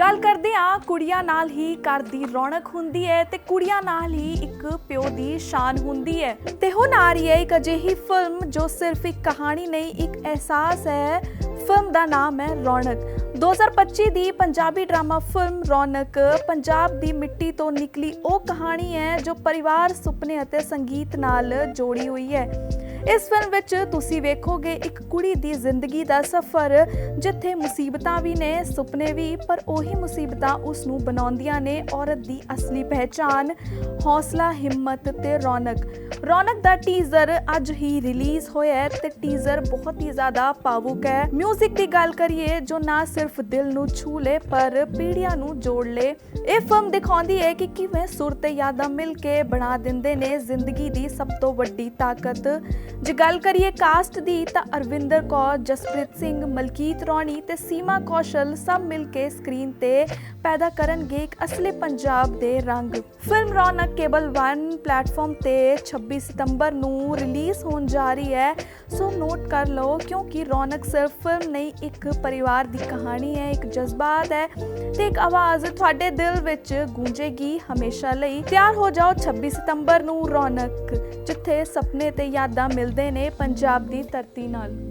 ਗੱਲ ਕਰਦੇ ਆ ਕੁੜੀਆਂ ਨਾਲ ਹੀ ਘਰ ਦੀ ਰੌਣਕ ਹੁੰਦੀ ਹੈ ਤੇ ਕੁੜੀਆਂ ਨਾਲ ਹੀ ਇੱਕ ਪਿਓ ਦੀ ਸ਼ਾਨ ਹੁੰਦੀ ਹੈ। ਤੇ ਹੁਣ ਆ ਰਹੀ ਹੈ ਇੱਕ ਅਜਿਹੀ ਫਿਲਮ ਜੋ ਸਿਰਫ ਇੱਕ ਕਹਾਣੀ ਨਹੀਂ, ਇੱਕ ਅਹਿਸਾਸ ਹੈ। ਫਿਲਮ ਦਾ ਨਾਮ ਹੈ ਰੌਣਕ। 2025 ਦੀ ਪੰਜਾਬੀ ਡਰਾਮਾ ਫਿਲਮ ਰੌਣਕ ਪੰਜਾਬ ਦੀ ਮਿੱਟੀ ਤੋਂ ਨਿਕਲੀ ਉਹ ਕਹਾਣੀ ਹੈ ਜੋ ਪਰਿਵਾਰ, ਸੁਪਨੇ ਅਤੇ ਸੰਗੀਤ ਨਾਲ ਜੋੜੀ ਹੋਈ ਹੈ। ਇਸ ਫਿਲਮ ਵਿੱਚ ਤੁਸੀਂ ਵੇਖੋਗੇ ਇੱਕ ਕੁੜੀ ਦੀ ਜ਼ਿੰਦਗੀ ਦਾ ਸਫ਼ਰ, ਜਿੱਥੇ ਮੁਸੀਬਤਾਂ ਵੀ ਨੇ, ਸੁਪਨੇ ਵੀ, ਪਰ ਉਹੀ ਮੁਸੀਬਤਾਂ ਉਸ ਨੂੰ ਬਣਾਉਂਦੀਆਂ ਨੇ, ਔਰਤ ਦੀ ਅਸਲੀ ਪਹਿਚਾਨ ਹੌਸਲਾ, ਹਿੰਮਤ ਤੇ ਰੌਣਕ। ਰੌਣਕ ਦਾ ਟੀਜ਼ਰ ਅੱਜ ਹੀ ਰਿਲੀਜ਼ ਹੋਇਆ ਹੈ ਤੇ ਟੀਜ਼ਰ ਬਹੁਤ ਹੀ ਜ਼ਿਆਦਾ ਭਾਵੁਕ ਹੈ। 뮤직 ਦੀ ਗੱਲ ਕਰੀਏ, ਜੋ ਨਾ ਸਿਰਫ ਦਿਲ ਨੂੰ ਛੂ ਲੇ, ਪਰ ਪੀੜ੍ਹੀਆਂ ਨੂੰ ਜੋੜ ਲੇ। ਇਹ ਫਿਲਮ ਦਿਖਾਉਂਦੀ ਹੈ ਕਿ ਕਿਵੇਂ ਸੁਰ ਤੇ ਯਾਦਾਂ ਮਿਲ ਕੇ ਬਣਾ ਦਿੰਦੇ ਨੇ ਜ਼ਿੰਦਗੀ ਦੀ ਸਭ ਤੋਂ ਵੱਡੀ ਤਾਕਤ। ਜੇ ਗੱਲ ਕਰੀਏ ਕਾਸਟ ਦੀ, ਤਾਂ ਅਰਵਿੰਦਰ ਕੌਰ, ਜਸਪ੍ਰੀਤ ਸਿੰਘ, ਮਲਕੀਤ ਰੌਣੀ ਤੇ ਸੀਮਾ ਕੌਸ਼ਲ ਸਭ ਮਿਲ ਕੇ ਸਕਰੀਨ ਤੇ ਪੈਦਾ ਕਰਨਗੇ ਇੱਕ ਅਸਲੀ ਪੰਜਾਬ ਦੇ ਰੰਗ। ਫਿਲਮ ਰੌਣਕ ਕੇਬਲ 1 ਪਲੇਟਫਾਰਮ ਤੇ 26 ਸਤੰਬਰ ਨੂੰ ਰਿਲੀਜ਼ ਹੋਣ ਜਾ ਰਹੀ ਹੈ। ਸੋ ਨੋਟ ਕਰ ਲਓ, ਕਿਉਂਕਿ ਰੌਣਕ ਸਿਰਫ ਫਿਲਮ ਨਹੀਂ, ਇੱਕ ਪਰਿਵਾਰ ਦੀ ਕਹਾਣੀ ਹੈ, ਇੱਕ ਜਜ਼ਬਾਤ ਹੈ ਤੇ ਇੱਕ ਆਵਾਜ਼ ਤੁਹਾਡੇ ਦਿਲ ਵਿੱਚ ਗੂੰਜੇਗੀ ਹਮੇਸ਼ਾ ਲਈ। ਤਿਆਰ ਹੋ ਜਾਓ 26 ਸਤੰਬਰ ਨੂੰ ਰੌਣਕ, ਜਿੱਥੇ ਸੁਪਨੇ ਤੇ ਯਾਦਾਂ ਮਿਲ ਮਿਲਦੇ ਨੇ ਪੰਜਾਬ ਦੀ ਧਰਤੀ ਨਾਲ।